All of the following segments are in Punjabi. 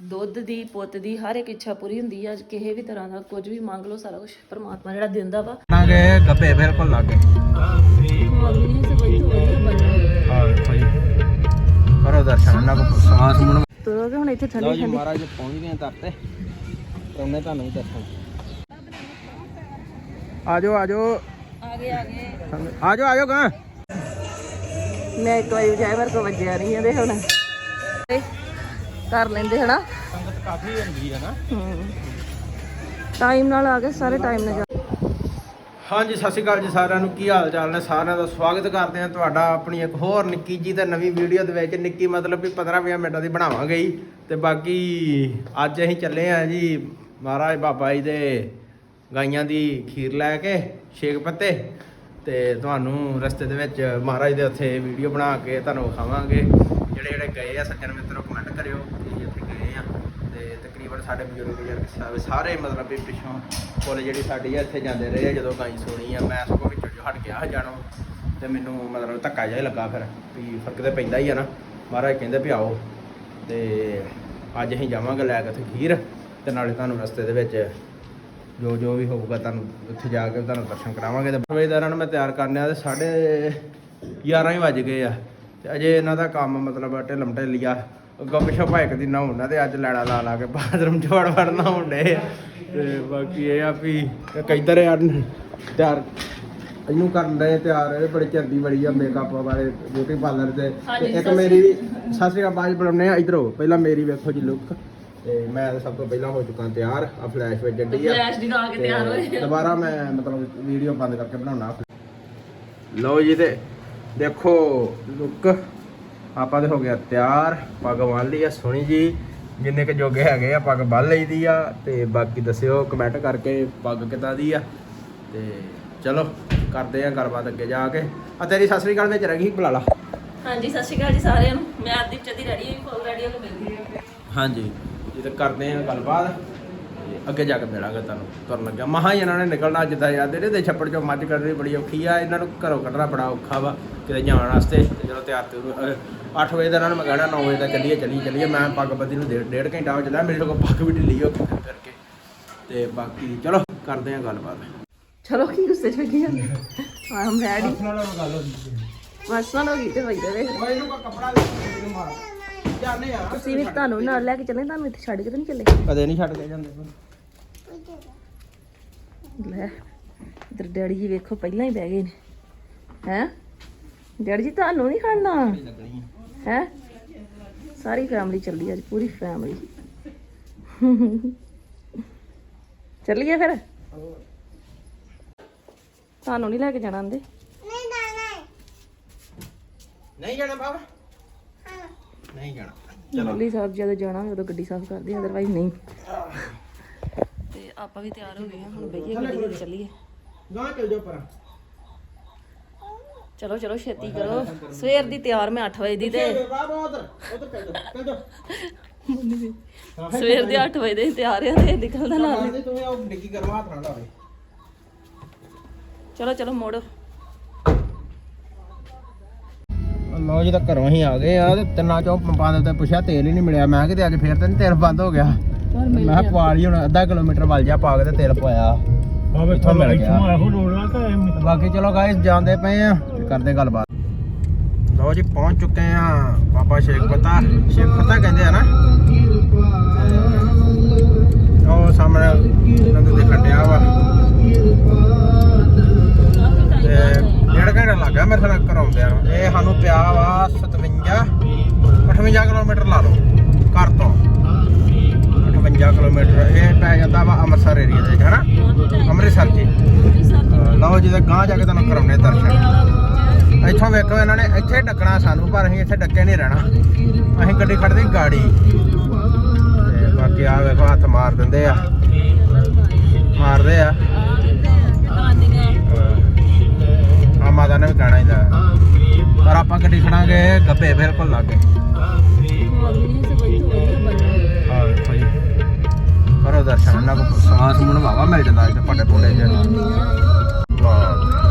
ਦੁੱਧ ਦੀ ਪੁੱਤ ਦੀ ਹਰ ਇੱਕ ਇੱਛਾ ਪੂਰੀ ਹੁੰਦੀ ਆ ਕਿਸੇ ਵੀ ਤਰ੍ਹਾਂ ਦਾ ਕੁਝ ਵੀ ਮੰਗ ਲਓ ਸਾਰਾ ਕੁਝ ਪਰਮਾਤਮਾ ਜਿਹੜਾ ਦਿੰਦਾ ਵਾ। ਨਾਗੇ ਗੱਬੇ ਬਿਲਕੁਲ ਲੱਗੇ ਹਾਂ ਭਾਈ ਕਰੋ ਦਰਸ਼ਨ ਇਹਨਾਂ ਕੋ ਸਾਸ ਮੁਣ ਤੋ ਕਿ ਹੁਣ ਇੱਥੇ ਲਓ ਥੱਲੇ ਜੀ ਮਹਾਰਾਜ ਜੀ ਪਹੁੰਚ ਗਏ ਦਰ ਤੇ। ਉਹਨੇ ਤੁਹਾਨੂੰ ਵੀ ਦਰਸ਼ਨ ਆਜੋ ਆਜੋ। ਆਗੇ ਆਗੇ। ਆਜੋ ਆਜੋ ਕਾਂ ਮੈਂ ਇੱਕ ਵਰ ਕੋ ਵੱਜਿਆ ਨਹੀਂ ਇਹਦੇ ਹੁਣ। ਕਰ ਲੈਂਦੇ ਹਨਾ? ਸੰਗਤ ਕਾਫੀ ਹੁੰਦੀ ਹੈ ਨਾ। ਟਾਈਮ ਨਾਲ ਆ ਗਏ ਸਾਰੇ ਟਾਈਮ ਨਾਲ ਜਾ ਹਾਂਜੀ ਸਤਿ ਸ਼੍ਰੀ ਅਕਾਲ ਜੀ ਸਾਰਿਆਂ ਨੂੰ। ਕੀ ਹਾਲ ਚਾਲ ਨੇ? ਸਾਰਿਆਂ ਦਾ ਸਵਾਗਤ ਕਰਦੇ ਹਾਂ ਤੁਹਾਡਾ ਆਪਣੀ ਇੱਕ ਹੋਰ ਨਿੱਕੀ ਜੀ ਤੇ ਨਵੀਂ ਵੀਡੀਓ ਦੇ ਵਿੱਚ। ਨਿੱਕੀ ਮਤਲਬ ਵੀ 15-20 ਮਿੰਟਾਂ ਦੀ ਬਣਾਵਾਂਗੇ ਹੀ ਤੇ ਬਾਕੀ ਅੱਜ ਅਸੀਂ ਚੱਲੇ ਆ ਜੀ ਮਹਾਰਾਜ ਬਾਬਾ ਜੀ ਦੇ ਗਾਈਆਂ ਦੀ ਖੀਰ ਲੈ ਕੇ ਛੇਕ ਪੱਤੇ। ਤੇ ਤੁਹਾਨੂੰ ਰਸਤੇ ਦੇ ਵਿੱਚ ਮਹਾਰਾਜ ਦੇ ਉੱਥੇ ਵੀਡੀਓ ਬਣਾ ਕੇ ਤੁਹਾਨੂੰ ਵਿਖਾਵਾਂਗੇ। ਜਿਹੜੇ ਜਿਹੜੇ ਗਏ ਆ ਸੱਜਣ ਮਿੱਤਰੋ ਕਮੈਂਟ ਕਰਿਓ। ਕਿ ਤੇ ਸਾਡੇ ਬਜ਼ੁਰਗ ਜਿਹੜੇ ਸਾਹਿਬ ਸਾਰੇ ਮਤਲਬ ਵੀ ਪਿੱਛੋਂ ਕੋਲ ਜਿਹੜੀ ਸਾਡੀ ਆ, ਇੱਥੇ ਜਾਂਦੇ ਰਹੇ ਆ, ਜਦੋਂ ਗਾਈ ਸੁਣੀ ਆ, ਮੈਂ ਸਗੋਂ ਵਿੱਚੋਂ ਜੋ ਹਟ ਗਿਆ ਜਾਣੋ, ਤੇ ਮੈਨੂੰ ਮਤਲਬ ਧੱਕਾ ਜਿਹਾ ਹੀ ਲੱਗਾ ਫਿਰ, ਵੀ ਫ਼ਰਕ ਤੇ ਪੈਂਦਾ ਹੀ ਆ ਨਾ। ਮਹਾਰਾਜ ਕਹਿੰਦੇ ਵੀ ਆਓ, ਤੇ ਅੱਜ ਅਸੀਂ ਜਾਵਾਂਗੇ ਲੈ ਕੇ ਉੱਥੇ ਖੀਰ, ਤੇ ਨਾਲੇ ਤੁਹਾਨੂੰ ਰਸਤੇ ਦੇ ਵਿੱਚ ਜੋ ਜੋ ਵੀ ਹੋਊਗਾ ਤੁਹਾਨੂੰ ਉੱਥੇ ਜਾ ਕੇ ਤੁਹਾਨੂੰ ਦਰਸ਼ਨ ਕਰਾਵਾਂਗੇ। ਤੇ ਸਵੇਦਾਰਾਂ ਨੂੰ ਮੈਂ ਤਿਆਰ ਕਰਨਿਆ ਤੇ ਸਾਢੇ 11 ਹੀ ਵੱਜ ਗਏ ਆ, ਤੇ ਅਜੇ ਇਹਨਾਂ ਦਾ ਕੰਮ ਮਤਲਬ ਢਿਲਮ ਢਿੱਲੀਆ ਪਿੱਛੋਂ ਭਾਇਕ ਦੀ ਨਹਾਉਣਾ ਤੇ ਅੱਜ ਲੈਣਾ ਲਾ ਲਾ ਕੇ ਬਾਥਰੂਮ ਚ ਵੜ ਵੜ ਨਹਾਉਂਦੇ ਆ। ਤੇ ਬਾਕੀ ਇਹ ਆ ਵੀ ਇੱਕ ਇੱਧਰ ਆ ਤਿਆਰ ਇਹਨੂੰ ਕਰਨ ਦੇ ਤਿਆਰ ਇਹ ਬੜੀ ਚੰਦੀ ਬੜੀ ਆ ਮੇਕਅਪ ਵਾਲੇ ਬਿਊਟੀ ਪਾਰਲਰ ਤੇ। ਤੇ ਇੱਕ ਮੇਰੀ ਸਤਿ ਸ਼੍ਰੀ ਅਕਾਲ ਬਾਜ ਬਣਾਉਣੇ ਆ ਇਧਰੋਂ ਪਹਿਲਾਂ ਮੇਰੀ ਵੇਖੋ ਜੀ ਲੁੱਕ ਤੇ ਮੈਂ ਸਭ ਤੋਂ ਪਹਿਲਾਂ ਹੋ ਚੁੱਕਾ ਤਿਆਰ ਆ ਫਲੈਸ਼ ਵਿੱਚ ਜੱਡੀ ਆ। ਫਲੈਸ਼ ਦੀ ਲਾ ਕੇ ਤਿਆਰ ਹੋਏ। ਦੁਬਾਰਾ ਮੈਂ ਮਤਲਬ ਵੀਡੀਓ ਬੰਦ ਕਰਕੇ ਬਣਾਉਣਾ। ਲਓ ਜੀ ਤੇ ਦੇਖੋ ਲੁੱਕ ਆਪਾਂ ਤੇ ਹੋ ਗਿਆ ਤਿਆਰ ਪੱਗ ਬੰਨ ਲਈ ਆ ਸੋਹਣੀ ਜੀ। ਜਿੰਨੇ ਕ ਜੋਗੇ ਹੈਗੇ ਆ ਪੱਗ ਬੰਨ ਲਈਦੀ ਆ। ਤੇ ਬਾਕੀ ਦੱਸਿਓ ਕਮੈਂਟ ਕਰਕੇ ਪੱਗ ਕਿੱਦਾਂ ਦੀ ਆ। ਤੇ ਚਲੋ ਕਰਦੇ ਆ ਗੱਲਬਾਤ ਅੱਗੇ ਜਾ ਕੇ। ਆ ਤੇਰੀ ਸਤਿ ਸ੍ਰੀ ਅਕਾਲ ਵਿੱਚ ਰਹਿ ਗਈ ਬੁਲਾ ਲਾ ਹਾਂਜੀ ਸਤਿ ਸ਼੍ਰੀ ਅਕਾਲ ਜੀ ਸਾਰਿਆਂ ਨੂੰ। ਮੈਂ ਆਦੀਪ ਚਦੀ ਰੈਡੀ ਹੋਈ ਫੁੱਲ ਰੈਡੀ ਹੋ ਕੇ ਮਿਲਦੀ ਹਾਂ ਹਾਂਜੀ ਇਹ ਤੇ ਕਰਦੇ ਆ ਗੱਲਬਾਤ। ਤੇ ਅੱਗੇ ਜਾ ਕੇ ਮਿਲਾਂਗੇ ਤੁਹਾਨੂੰ ਤੁਰਨ ਲੱਗਿਆ ਮਹਾ ਇਹਨਾਂ ਨੇ ਨਿਕਲਣਾ ਜਿੱਦਾਂ ਨੇ ਤੇ ਛੱਪੜ ਚੋਂ ਮੱਝ ਕੱਢਣੀ ਬੜੀ ਔਖੀ ਆ। ਇਹਨਾਂ ਨੂੰ ਘਰੋਂ ਕੱਢਣਾ ਬੜਾ ਔਖਾ ਵਾ ਕਿਤੇ ਜਾਣ ਵਾਸਤੇ। ਤੇ ਜਦੋਂ ਤਿਆਰ ਤੇ 8 ਵਜੇ ਦਾ ਇਹਨਾਂ ਨੂੰ ਮੈਂ ਕਹਿਣਾ 9 ਵਜੇ ਦਾ ਚੱਲੀਏ ਚੱਲੀਏ ਚੱਲੀਏ। ਮੈਂ ਪੱਗ ਬੱਦੀ ਨੂੰ ਡੇਢ ਡੇਢ ਘੰਟਾ ਹੋ ਚੱਲਿਆ। ਮੇਰੇ ਕੋਲ ਪੱਗ ਵੀ ਢਿੱਲੀ ਹੋ ਗਈ ਕਰਕੇ। ਤੇ ਬਾਕੀ ਚਲੋ ਕਰਦੇ ਆ ਗੱਲਬਾਤ। ਚਲੋ ਕੀ ਗੁੱਸੇ ਚ ਬੈਠੀ ਜਾਂਦੇ ਆਮ ਰੈਡੀ ਨਾਲ ਗੱਲ ਹੋ ਗਈ ਤੇ ਵਈ ਰਵੇ ਓਏ ਇਹਨੂੰ ਕੱਪੜਾ ਦੇ ਮਾਰ ਜਾਣੇ ਆ। ਤੁਸੀਂ ਵੀ ਤੁਹਾਨੂੰ ਨਾਲ ਲੈ ਕੇ ਚੱਲੇ ਤੁਹਾਨੂੰ ਇੱਥੇ ਛੱਡ ਕੇ ਤਾਂ ਨਹੀਂ ਚੱਲੇ? ਕਦੇ ਨਹੀਂ ਛੱਡ ਕੇ ਜਾਂਦੇ। ਲੈ ਇਧਰ ਡੈਡੀ ਜੀ ਵੇਖੋ ਪਹਿਲਾਂ ਹੀ ਬਹਿ ਗਏ ਨੇ। ਹੈ? ਡੈਡੀ ਜੀ ਤੁਹਾਨੂੰ ਨਹੀਂ ਖੜਨਾ? ਲੱਗਣੀ ਹੈ? ਸਾਰੀ ਫੈਮਿਲੀ ਚੱਲੀ ਅੱਜ ਪੂਰੀ ਫੈਮਿਲੀ ਚੱਲੀਏ ਫਿਰ? ਤੁਹਾਨੂੰ ਨਹੀਂ ਲੈ ਕੇ ਜਾਣਾ ਆਂਦੇ? ਨਹੀਂ ਜਾਣਾ ਬਾਬਾ? ਨਹੀਂ ਜਾਣਾ। ਚਲੋ। ਮੁਰਲੀ ਸਾਹਿਬ ਜਦੋਂ ਜਾਣਾ ਉਦੋਂ ਗੱਡੀ ਸਾਫ਼ ਕਰਦੇ ਅਦਰਵਾਈਜ਼ ਨਹੀਂ। ਤੇ ਆਪਾਂ ਵੀ ਤਿਆਰ ਹੋ ਗਏ ਹਾਂ ਹੁਣ ਬਈਏ ਗੱਡੀ ਤੇ ਚੱਲੀਏ। ਗਾਂ ਚੱਲ ਜਾਓ ਪਰ। ਚਲੋ ਚਲੋ ਛੇਤੀ ਕਰੋ। ਸਵੇਰ ਦੀ ਤਿਆਰ ਮੈਂ 8 ਵਜੇ ਦੀ ਤੇ ਸਵੇਰ ਦੇ 8 ਵਜੇ ਦੇ ਤਿਆਰ ਆ ਤੇ ਨਿਕਲਦਾ ਨਾਲ ਚਲੋ ਚਲੋ ਮੋੜੋ। ਲੋ ਜੀ ਤਾਂ ਘਰੋਂ ਹੀ ਆ ਗਏ ਆ ਤੇ ਤਿੰਨਾਂ ਚੋਂ ਪੰਪਾਂ ਦੇ ਉੱਤੇ ਪੁੱਛਿਆ ਤੇਲ ਹੀ ਨਹੀਂ ਮਿਲਿਆ। ਮੈਂ ਕਿਤੇ ਅੱਜ ਫੇਰ ਤੇ ਨੀ ਤੇਲ ਬੰਦ ਹੋ ਗਿਆ। ਮੈਂ ਕਿਹਾ ਪਵਾ ਲਈ ਹੁਣ ਅੱਧਾ ਕਿਲੋਮੀਟਰ ਵੱਲ ਜਾ ਪਾ ਕੇ ਤੇ ਤੇਲ ਪਵਾਇਆ। ਇੱਥੋਂ ਮਿਲ ਗਿਆ। ਬਾਕੀ ਚਲੋ ਗਾਇਸ ਜਾਂਦੇ ਪਏ ਆ। ਕਰਦੇ ਗੱਲਬਾਤ। ਲਓ ਜੀ ਪਹੁੰਚ ਚੁੱਕੇ ਆ ਬਾਬਾ ਸ਼ੇਖ ਪਤਾ ਸ਼ੇਖ ਪਤਾ ਕਹਿੰਦੇ ਆ ਨਾ? ਉਹ ਸਾਹਮਣੇ ਉਹਨਾਂ ਦੇ ਡਿਆ ਵਾ। ਤੇ ਡੇਢ ਘੰਟਾ ਲੱਗ ਗਿਆ ਮੇਰੇ ਨਾਲ ਕਰਾਉਂਦਿਆਂ ਨੂੰ। ਇਹ ਸਾਨੂੰ ਪਿਆ ਵਾ 57 58 ਕਿਲੋਮੀਟਰ ਲਾ ਲਓ ਘਰ ਤੋਂ। 58 ਕਿਲੋਮੀਟਰ। ਇਹ ਪੈ ਜਾਂਦਾ ਵਾ ਅੰਮ੍ਰਿਤਸਰ ਏਰੀਆ ਦੇ ਹਨਾ? ਅੰਮ੍ਰਿਤਸਰ ਜੀ। ਲਓ ਜੀ ਤੇ ਗਾਂ ਜਾ ਕੇ ਤੁਹਾਨੂੰ ਕਰਾਉਣੇ ਦਰਸ਼ਨ। ਇੱਥੋਂ ਵੇਖੋ ਇਹਨਾਂ ਨੇ ਇੱਥੇ ਡੱਕਣਾ ਸਾਨੂੰ, ਪਰ ਅਸੀਂ ਇੱਥੇ ਡੱਕੇ ਨਹੀਂ ਰਹਿਣਾ। ਅਸੀਂ ਗੱਡੀ ਖੜਦੇ ਗਾੜੀ। ਤੇ ਬਾਕੀ ਆ ਵੇਖੋ, ਹੱਥ ਮਾਰ ਦਿੰਦੇ ਆ। ਮਾਰਦੇ ਆ। ਆ ਮਾਤਾ ਨੇ ਵੀ ਕਹਿਣਾ ਇਹਦਾ ਪਰ ਆਪਾਂ ਗੱਡੀ ਖੜਾਂਗੇ, ਗੱਬੇ ਬਿਲਕੁਲ ਲੱਗੇ। ਆ ਵੇਖੋ ਜੀ। ਕਰੋ ਦਰਸ਼ਨ, ਇਹਨਾਂ ਕੋ ਸਾਸ ਵਾਵਾ ਮਿਲ ਜਾਂਦਾ ਇੱਥੇ ਪੱਡੇ ਪੁੱਡੇ ਚ ਵਾਹ।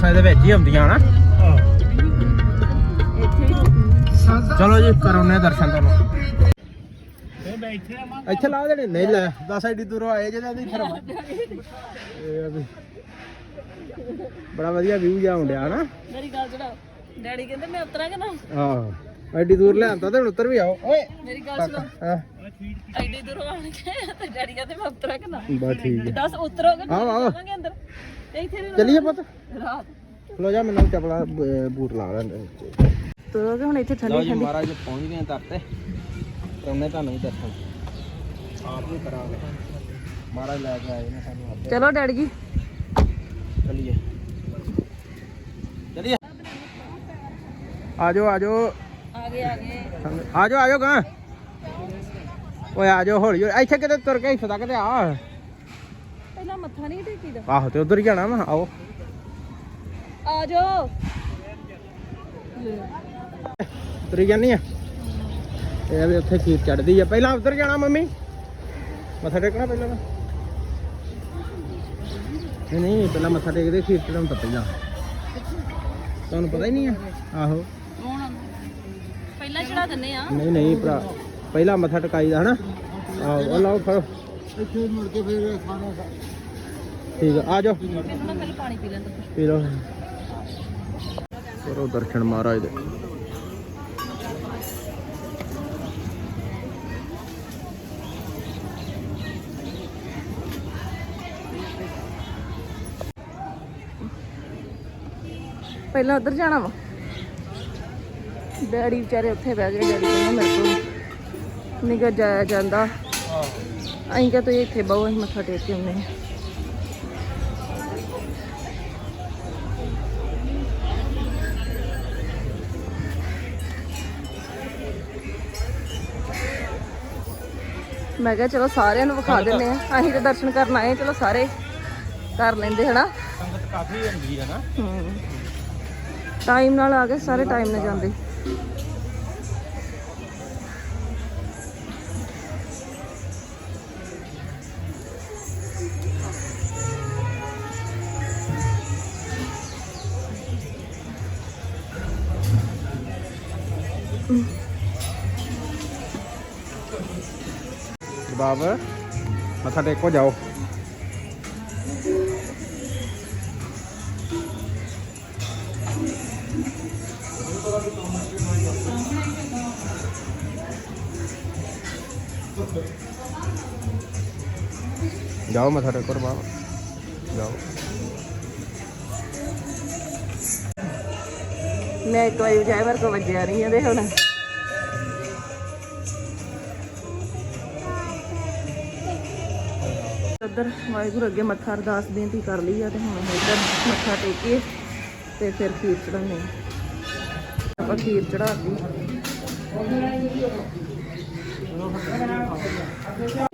ਬੱਸਾਂ ਇਹਦੇ ਵਿੱਚ ਹੀ ਆਉਂਦੀਆਂ ਰੁਕਣੀ। ਚਲੋ ਜੀ ਕਰਾਉਨੇ ਦਰਸ਼ਨ ਤੁਹਾਨੂੰ। ਇੱਥੇ ਲਾ ਦੇਣੇ? ਨਹੀਂ ਲੈ 10 ਐਡੀ ਦੂਰੋਂ ਆਏ ਜਿਹਨਾਂ ਦੀ ਫਿਰ ਬੜਾ ਵਧੀਆ ਵਿਊ ਜਾ ਹੁੰਦਿਆ ਹਨਾ? ਮੇਰੀ ਗੱਲ ਸੁਣੋ। ਡੈਡੀ ਕਹਿੰਦੇ ਮੈਂ ਉਤਰਾਂਗਾ ਨਾ। ਹਾਂ ਐਡੀ ਦੂਰ ਲਿਆਂਦਾ ਤੇ ਹੁਣ ਉੱਤਰ ਵੀ ਆਓ। ਓਏ ਮੇਰੀ ਗੱਲ ਸੁਣੋ। ਹਾਂ। ਐਡੀ ਦੂਰੋਂ ਆਣ ਕੇ ਤੇ ਡੈਡੀ ਕਹਿੰਦੇ ਮੈਂ ਉਤਰਾਂਗਾ ਨਾ। ਬਸ ਠੀਕ ਹੈ ਦੱਸ ਉਤਰੋਗੇ ਨਾ। ਜਾਵਾਂਗੇ ਅੰਦਰ। ਇੱਥੇ ਚੱਲੀਏ ਪੁੱਤ। ਰਾਤ। ਲੋ ਜਾ ਮੈਨੂੰ ਚਪਲਾ ਬੂਟ ਲਾ ਲੈਂਦੇ ਤੁਰੋਗੇ ਹੁਣ ਇੱਥੇ ਲਓ ਠੰਡੀ ਜੀ ਠੰਡੀ। ਮਹਾਰਾਜ ਜੀ ਪਹੁੰਚ ਗਏ ਦਰ ਤੇ। ਕਰਾਉਨੇ ਤੁਹਾਨੂੰ ਵੀ ਦਰਸ਼ਨ ਆਪ ਵੀ ਕਰਾਂਗੇ ਮਹਾਰਾਜ ਲੈ ਕੇ ਆਏ ਨੇ ਸਾਨੂੰ ਚਲੋ ਡੈਡੀ ਜੀ। ਚਲਿਏ। ਚਲਿਏ। ਆਜੋ ਆਜੋ। ਆ ਗਏ ਆ ਗਏ ਆਜੋ ਆਜੋ ਗਾ। ਓਏ ਆਜੋ ਹੌਲੀ ਹੌਲੀ। ਇੱਥੇ ਕਿਤੇ ਤੁਰ ਕੇ ਇੱਥੇ ਤੱਕ ਤੇ ਆ। ਪਹਿਲਾਂ ਮੱਥਾ ਨਹੀਂ ਟੇਕੀਦਾ। ਆਹੋ ਤੇ ਉਧਰ ਹੀ ਜਾਣਾ ਵਾ ਆਓ। ਆ ਜਾਓ। ਤੁਰੀ ਜਾਨੀ ਆ। ਇਹ ਵੀ ਉੱਥੇ ਖੀਰ ਚੜਦੀ ਆ। ਪਹਿਲਾਂ ਉਧਰ ਜਾਣਾ ਮੰਮੀ। ਮੱਥਾ ਟੇਕਣਾ ਪਹਿਲਾਂ ਤਾਂ। ਨਹੀਂ ਨਹੀਂ ਪਹਿਲਾਂ ਮੱਥਾ ਟੇਕਦੇ ਖੀਰ ਚੜਾਉਣ ਤੋਂ ਪਹਿਲਾਂ। ਤੁਹਾਨੂੰ ਪਤਾ ਹੀ ਨਹੀਂ ਆ। ਆਹੋ। ਹੁਣ ਪਹਿਲਾਂ ਚੜਾ ਦਿੰਨੇ ਆ। ਨਹੀਂ ਨਹੀਂ ਭਰਾ। ਪਹਿਲਾਂ ਮੱਥਾ ਟਿਕਾਈਦਾ ਹਨਾ? ਆਹੋ ਉਹ ਲਓ ਫੜੋ। ਇੱਥੇ ਮੁੜ ਕੇ ਫਿਰ ਖਾਣਾ ਠੀਕ ਆ ਆ ਜਾਓ। ਮੈਨੂੰ ਨਾ ਪਹਿਲਾਂ ਪਾਣੀ ਪੀ ਲੈਣ ਪੀ ਲਓ। ਕਰੋ ਦਰਸ਼ਨ ਮਹਾਰਾਜ ਦੇ। ਪਹਿਲਾਂ ਉਧਰ ਜਾਣਾ ਵਾ। ਡੈਡੀ ਵਿਚਾਰੇ ਉੱਥੇ ਬਹਿ ਗਏ, ਡੈਡੀ ਕਹਿੰਦਾ ਮੇਰੇ ਕੋਲ ਨਿਗਾ ਜਾਇਆ ਜਾਂਦਾ। ਅਸੀਂ ਕਿਹਾ ਤੁਸੀਂ ਇੱਥੇ ਬਹੁ, ਅਸੀਂ ਮੱਥਾ ਟੇਕ ਕੇ ਆਉਂਦੇ ਹਾਂ। ਮੈਂ ਕਿਹਾ ਚਲੋ ਸਾਰਿਆਂ ਨੂੰ ਵਿਖਾ ਦਿੰਨੇ ਆ ਅਸੀਂ ਤੇ ਦਰਸ਼ਨ ਕਰਨ ਆਏ ਚਲੋ ਸਾਰੇ ਕਰ ਲੈਂਦੇ ਹਨਾ? ਸੰਗਤ ਕਾਫੀ ਹੁੰਦੀ ਹੈ ਨਾ। ਟਾਈਮ ਨਾਲ ਆ ਗਏ ਸਾਰੇ ਟਾਈਮ ਨਾਲ ਜਾਂਦੇ। ਬਾਬ ਮੱਥਾ ਟੇਕੋ, ਜਾਓ। ਜਾਓ, ਮੱਥਾ ਟੇਕੋ ਬਾਬ ਜਾਓ। ਮੈਂ ਇੱਕ ਵਾਰੀ ਵਜਾਏ ਕੋ ਵੱਜਿਆ ਨਹੀਂ ਇਹਦੇ ਹੁਣ। ਉੱਧਰ ਵਾਹਿਗੁਰੂ ਅੱਗੇ ਮੱਥਾ ਅਰਦਾਸ ਬੇਨਤੀ ਕਰ ਲਈ ਆ ਤੇ ਹੁਣ ਇੱਧਰ ਮੱਥਾ ਟੇਕੀਏ ਤੇ ਫਿਰ ਖੀਰ ਚੜਾਉਣੇ ਆਪਾਂ ਖੀਰ ਚੜਾਤੀ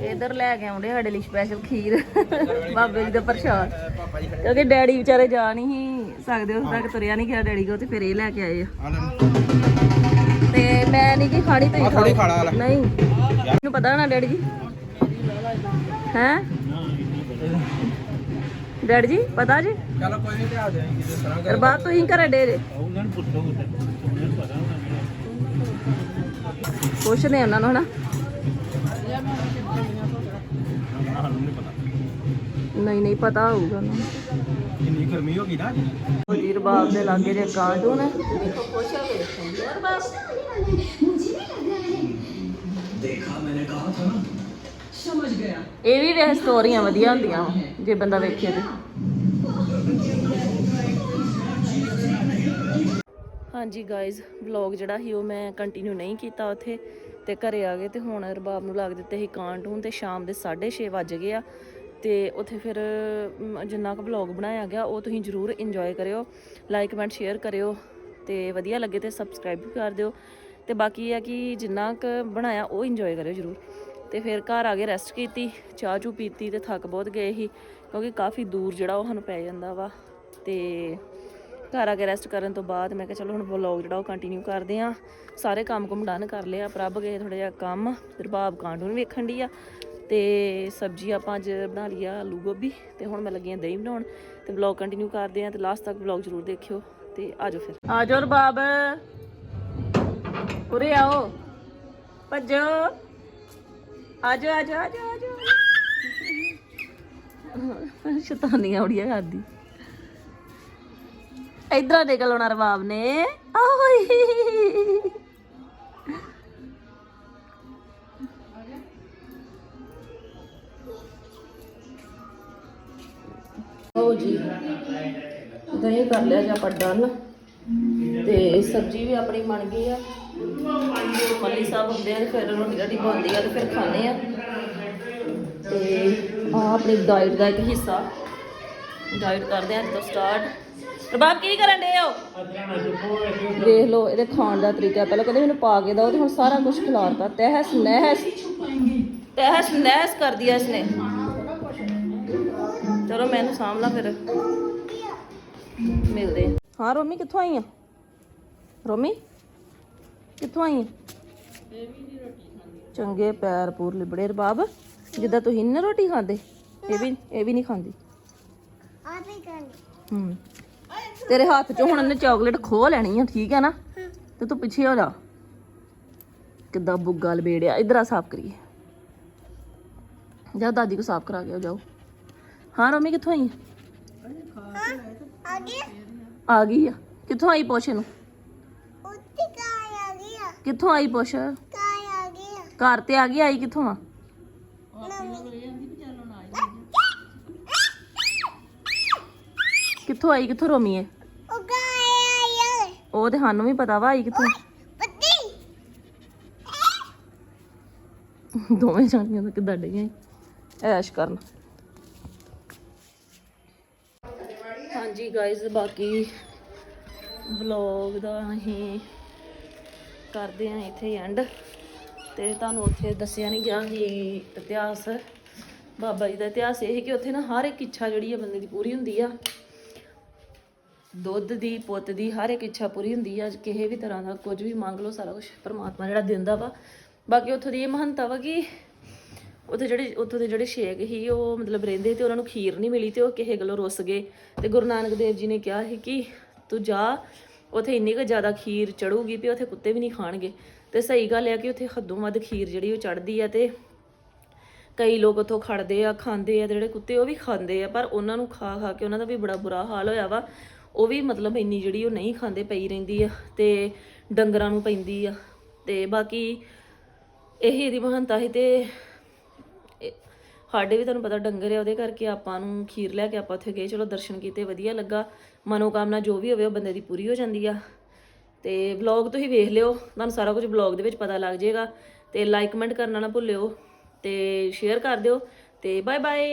ਇਧਰ ਲੈ ਕੇ ਆਉਂਦੇ ਸਾਡੇ ਲਈ ਸਪੈਸ਼ਲ ਖੀਰ ਬਾਬੇ ਜੀ ਦਾ ਪ੍ਰਸ਼ਾਦ। ਕਿਉਂਕਿ ਡੈਡੀ ਵਿਚਾਰੇ ਜਾ ਨਹੀਂ ਸਕਦੇ ਉਸ ਤੱਕ ਤੁਰਿਆ ਨਹੀਂ ਗਿਆ ਡੈਡੀ ਕੋ ਤੇ ਫਿਰ ਇਹ ਲੈ ਕੇ ਆਏ ਆ। ਤੇ ਮੈਂ ਨਹੀਂ ਕੀ ਖਾਣੀ ਤੁਸੀਂ ਆਹ ਥੋੜ੍ਹੀ ਖਾ ਲਾ ਲੈ। ਨਹੀਂ। ਮੈਨੂੰ ਪਤਾ ਨਾ ਡੈਡੀ ਜੀ। ਹੈ? ਡੈਡੀ ਜੀ ਪਤਾ ਜੀ? ਚਲੋ ਕੋਈ ਨਹੀਂ ਤੇ ਆ ਜਾਏਗੀ ਜਿਸ ਤਰ੍ਹਾਂ ਫਿਰ ਬਾਅਦ ਤੁਸੀਂ ਘਰੇ ਡੇ ਜੇ। ਉਹਨਾਂ ਨੂੰ ਪੁੱਛੋ ਉਹਨਾਂ ਨੂੰ ਪਤਾ ਹੋਣਾ ਪੁੱਛਨੇ ਉਹਨਾਂ ਨੂੰ ਹਨਾ। ਨਹੀਂ ਪਤਾ। ਨਹੀਂ ਨਹੀਂ ਪਤਾ ਹੋਊਗਾ ਉਹਨਾਂ ਨੂੰ। ਇੰਨੀ ਗਰਮੀ ਹੋ ਗਈ ਨਾ ਅੱਜ? ਜੀ ਰਬਾਬ ਦੇ ਲਾਗੇ ਜੇ ਕਾਰਟੂਨ ਦੇਖੋ ਖੁਸ਼ ਹੋ ਗਏ ਰਬਾਬ ਇਹ ਵੀ ਵੇ ਸਟੋਰੀਆਂ ਵਧੀਆ ਹੁੰਦੀਆਂ ਵਾਂ, ਜੇ ਬੰਦਾ ਵੇਖੇ ਤੇ। ਹਾਂਜੀ ਗਾਇਜ਼ ਵਲੌਗ ਜਿਹੜਾ ਸੀ ਉਹ ਮੈਂ ਕੰਟੀਨਿਊ ਨਹੀਂ ਕੀਤਾ ਉੱਥੇ ਤੇ ਘਰੇ ਆ ਗਏ ਤੇ ਹੁਣ ਰਬਾਬ ਨੂੰ ਲੱਗ ਦਿੱਤੇ ਸੀ ਕਾਂਟੂਨ ਤੇ ਸ਼ਾਮ ਦੇ 6:30 ਵੱਜ ਗਏ ਆ ਤੇ ਉੱਥੇ ਫਿਰ ਜਿੰਨਾ ਕੁ ਵਲੌਗ ਬਣਾਇਆ ਗਿਆ ਉਹ ਤੁਸੀਂ ਜਰੂਰ ਇੰਜੋਏ ਕਰਿਓ ਲਾਈਕ ਕਮੈਂਟ ਸ਼ੇਅਰ ਕਰਿਓ ਤੇ ਵਧੀਆ ਲੱਗੇ ਤੇ ਸਬਸਕ੍ਰਾਈਬ ਵੀ ਕਰ ਦਿਓ ਤੇ ਬਾਕੀ ਇਹ ਆ ਕਿ ਜਿੰਨਾ ਕੁ ਬਣਾਇਆ ਉਹ ਇੰਜੋਏ ਕਰਿਓ ਜਰੂਰ। ਤੇ ਫਿਰ ਘਰ ਆ ਕੇ ਰੈਸਟ ਕੀਤੀ, ਚਾਹ ਚੂ ਪੀਤੀ ਤੇ ਥੱਕ ਬਹੁਤ ਗਏ ਸੀ, ਕਿਉਂਕਿ ਕਾਫੀ ਦੂਰ ਜਿਹੜਾ ਉਹ ਸਾਨੂੰ ਪੈ ਜਾਂਦਾ ਵਾ। ਤੇ ਘਰ ਆ ਕੇ ਰੈਸਟ ਕਰਨ ਤੋਂ ਬਾਅਦ ਮੈਂ ਕਿਹਾ ਚਲੋ ਹੁਣ ਵਲੌਗ ਜਿਹੜਾ ਉਹ ਕੰਟੀਨਿਊ ਕਰਦੇ ਆ ਸਾਰੇ ਕੰਮ ਕੁਮ ਡਨ ਕਰ ਲਿਆ ਪ੍ਰਭ ਗਏ ਥੋੜਾ ਜਿਹਾ ਕੰਮ ਰਬਾਬ ਕਾਂਡੂ ਨੂੰ ਵੇਖਣ ਦੀ ਆ। ਤੇ ਸਬਜ਼ੀ ਆਪਾਂ ਅੱਜ ਬਣਾ ਲਈ ਆ ਆਲੂ ਗੋਭੀ, ਤੇ ਹੁਣ ਮੈਂ ਲੱਗੀ ਆ ਦਹੀਂ ਬਣਾਉਣ, ਤੇ ਵਲੌਗ ਕੰਟੀਨਿਊ ਕਰਦੇ ਆ ਤੇ ਲਾਸਟ ਤੱਕ ਵਲੌਗ ਜ਼ਰੂਰ ਦੇਖਿਓ, ਤੇ ਆਜੋ ਫਿਰ। ਆਜੋ ਰਬਾਬ। ਉਰੇ ਆਓ। ਭੱਜੋ। ਆਜੋ ਆਜੋ ਆਜੋ ਆਜੋ। ਸ਼ੈਤਾਨੀਆਂ ਉੜੀਆਂ ਕਰਦੀ। ਇਧਰ ਨਿਕਲ ਆਉਣਾ ਰਬਾਬ ਨੇ। ਓਏ ਹੋ ਜੀ, ਦਹੀਂ ਕਰ ਲਿਆ ਜਾਂ ਆਪਾਂ ਡਨ ਤੇ ਸਬਜ਼ੀ ਵੀ ਆਪਣੀ ਬਣ ਗਈ ਆ। ਮੱਲੀ ਸਾਹਿਬ ਹੁੰਦੇ ਆ ਤੇ ਫਿਰ ਰੋਟੀ ਰਾਟੀ ਬਣਦੀ ਆ ਤੇ ਫਿਰ ਖਾਣੇ ਆ। ਤੇ ਆ ਆਪਣੀ ਡਾਈਟ ਦਾ ਇੱਕ ਹਿੱਸਾ। ਡਾਈਟ ਕਰਦੇ ਆ ਤੋਂ ਸਟਾਰਟ ਰਬਾਬ ਕੀ ਕਰਨ ਦੇ ਹੋ? ਦੇਖ ਲਓ, ਇਹਦੇ ਖਾਣ ਦਾ ਤਰੀਕਾ। ਪਹਿਲਾਂ ਕਹਿੰਦੇ ਮੈਨੂੰ ਪਾ ਕੇ ਦਿਓ ਤੇ ਹੁਣ ਸਾਰਾ ਕੁਝ ਖਿਲਾਰਤਾ। ਤਹਿਸ, ਨਹਿਸ। ਤਹਿਸ, ਨਹਿਸ ਕਰ ਦਿਆ ਇਸਨੇ। ਚਲੋ ਮੈਨੂੰ ਸਾਂਭਲਾ ਫਿਰ। ਮਿਲਦੇ ਹਾਂ। ਹਾਂ, ਰੋਮੀ ਕਿੱਥੋਂ ਆਈ ਆ? ਰੋਮੀ? ਕਿੱਥੋਂ ਆਈ? ਚੰਗੇ ਪੈਰ ਪੂਰ ਲਿਬੜੇ ਰਬਾਬ। ਜਿੱਦਾਂ ਤੁਸੀਂ ਨੀ ਨਾ ਰੋਟੀ ਖਾਂਦੇ ਇਹ ਵੀ ਇਹ ਵੀ ਨਹੀਂ ਖਾਂਦੀ। ਹੂੰ। ਤੇਰੇ ਹੱਥ 'ਚੋਂ ਹੁਣ ਇਹਨੇ ਚਾਕਲੇਟ ਖੋਹ ਲੈਣੀ ਆ ਠੀਕ ਹੈ ਨਾ? ਤੇ ਤੂੰ ਪਿੱਛੇ ਹੋ ਜਾ। ਕਿੱਦਾਂ ਬੁੱਗਾ ਲਬੇੜਿਆ। ਇਧਰ ਆ ਸਾਫ਼ ਕਰੀਏ। ਜਾ ਦਾਦੀ ਕੋ ਸਾਫ਼ ਕਰਾ ਕੇ ਆਓ, ਜਾਓ। ਹਾਂ ਰੋਮੀ ਕਿੱਥੋਂ ਆਈ? ਆ ਆ ਗਈ ਆ। ਕਿੱਥੋਂ ਆਈ ਪੁੱਛ ਇਹਨੂੰ? ਕਿੱਥੋਂ ਆਈ ਪੁੱਛ? ਘਰ ਤੇ ਆ ਗਈ ਆਈ ਕਿੱਥੋਂ ਆ? ਕਿੱਥੋਂ ਆਈ ਕਿੱਥੋਂ ਰੋਮੀ ਏ? ਉਹ ਤੇ ਸਾਨੂੰ ਵੀ ਪਤਾ ਵਾ ਆਈ ਕਿੱਥੋਂ? ਦੋਵੇਂ ਜਾਣੀਆਂ ਤਾਂ ਕਿੱਦਾਂ ਡਈਆਂ ਈ। ਐਸ਼ ਕਰਨ। ਹਾਂਜੀ ਗਾਇਜ਼ ਬਾਕੀ ਵਲੌਗ ਦਾ ਅਸੀਂ ਕਰਦੇ ਹਾਂ ਇੱਥੇ ਐਂਡ ਤੇ ਤੁਹਾਨੂੰ ਉੱਥੇ ਦੱਸਿਆ ਨਹੀਂ ਗਿਆ ਕਿ ਇਤਿਹਾਸ, ਬਾਬਾ ਜੀ ਦਾ ਇਤਿਹਾਸ ਇਹ ਹੈ ਕਿ ਉੱਥੇ ਨਾ ਹਰ ਇੱਕ ਇੱਛਾ ਜਿਹੜੀ ਹੈ ਬੰਦੇ ਦੀ ਪੂਰੀ ਹੁੰਦੀ ਆ। ਦੁੱਧ ਦੀ, ਪੁੱਤ ਦੀ ਹਰ ਇੱਕ ਇੱਛਾ ਪੂਰੀ ਹੁੰਦੀ ਆ, ਕਿਸੇ ਵੀ ਤਰ੍ਹਾਂ ਦਾ ਕੁਝ ਵੀ ਮੰਗ ਲਓ, ਸਾਰਾ ਕੁਝ ਪਰਮਾਤਮਾ ਜਿਹੜਾ ਦਿੰਦਾ ਵਾ। ਬਾਕੀ ਉੱਥੋਂ ਦੀ ਇਹ ਮਹੰਤਾ ਵਾ ਕਿ ਉੱਥੇ ਜਿਹੜੇ, ਉੱਥੋਂ ਦੇ ਜਿਹੜੇ ਸ਼ੇਖ ਸੀ, ਉਹ ਮਤਲਬ ਰਹਿੰਦੇ ਤੇ ਉਹਨਾਂ ਨੂੰ ਖੀਰ ਨਹੀਂ ਮਿਲੀ ਤੇ ਉਹ ਕਿਸੇ ਗੱਲੋਂ ਰੁੱਸ ਗਏ। ਤੇ ਗੁਰੂ ਨਾਨਕ ਦੇਵ ਜੀ ਨੇ ਕਿਹਾ ਸੀ ਕਿ ਤੂੰ ਜਾ ਉੱਥੇ ਇੰਨੀ ਕੁ ਜ਼ਿਆਦਾ ਖੀਰ ਚੜੂਗੀ ਵੀ ਉੱਥੇ ਕੁੱਤੇ ਵੀ ਨਹੀਂ ਖਾਣਗੇ। ਤੇ ਸਹੀ ਗੱਲ ਹੈ ਕਿ ਉੱਥੇ ਹੱਦੋਂ ਵੱਧ ਖੀਰ ਜਿਹੜੀ ਉਹ ਚੜਦੀ ਆ ਤੇ ਕਈ ਲੋਕ ਉੱਥੋਂ ਖੜਦੇ ਆ, ਖਾਂਦੇ ਆ ਤੇ ਜਿਹੜੇ ਕੁੱਤੇ ਉਹ ਵੀ ਖਾਂਦੇ ਆ, ਪਰ ਉਹਨਾਂ ਨੂੰ ਖਾ ਖਾ ਕੇ ਉਹਨਾਂ ਦਾ ਵੀ ਬੜਾ ਬੁਰਾ ਹਾਲ ਹੋਇਆ ਵਾ। ਉਹ ਵੀ ਮਤਲਬ ਇੰਨੀ ਜਿਹੜੀ ਉਹ ਨਹੀਂ ਖਾਂਦੇ, ਪਈ ਰਹਿੰਦੀ ਆ ਤੇ ਡੰਗਰਾਂ ਨੂੰ ਪੈਂਦੀ ਆ। ਤੇ ਬਾਕੀ ਇਹੀ ਇਹਦੀ ਮਹਾਨਤਾ ਸੀ ਤੇ ਸਾਡੇ ਵੀ ਤੁਹਾਨੂੰ ਪਤਾ ਡੰਗਰ ਆ, ਉਹਦੇ ਕਰਕੇ ਆਪਾਂ ਨੂੰ ਖੀਰ ਲੈ ਕੇ ਆਪਾਂ ਉੱਥੇ ਗਏ। ਚਲੋ ਦਰਸ਼ਨ ਕੀਤੇ, ਵਧੀਆ ਲੱਗਾ। ਮਨੋਕਾਮਨਾ ਜੋ ਵੀ ਹੋਵੇ ਉਹ ਬੰਦੇ ਦੀ ਪੂਰੀ ਹੋ ਜਾਂਦੀ ਆ। ਤੇ ਵਲੌਗ ਤੁਸੀਂ ਵੇਖ ਲਿਓ, ਤੁਹਾਨੂੰ ਸਾਰਾ ਕੁਝ ਵਲੌਗ ਦੇ ਵਿੱਚ ਪਤਾ ਲੱਗ ਜਾਏਗਾ। ਤੇ ਲਾਈਕ ਕਮੈਂਟ ਕਰਨਾ ਨਾ ਭੁੱਲਿਓ ਤੇ ਸ਼ੇਅਰ ਕਰ ਦਿਓ ਤੇ ਬਾਏ ਬਾਏ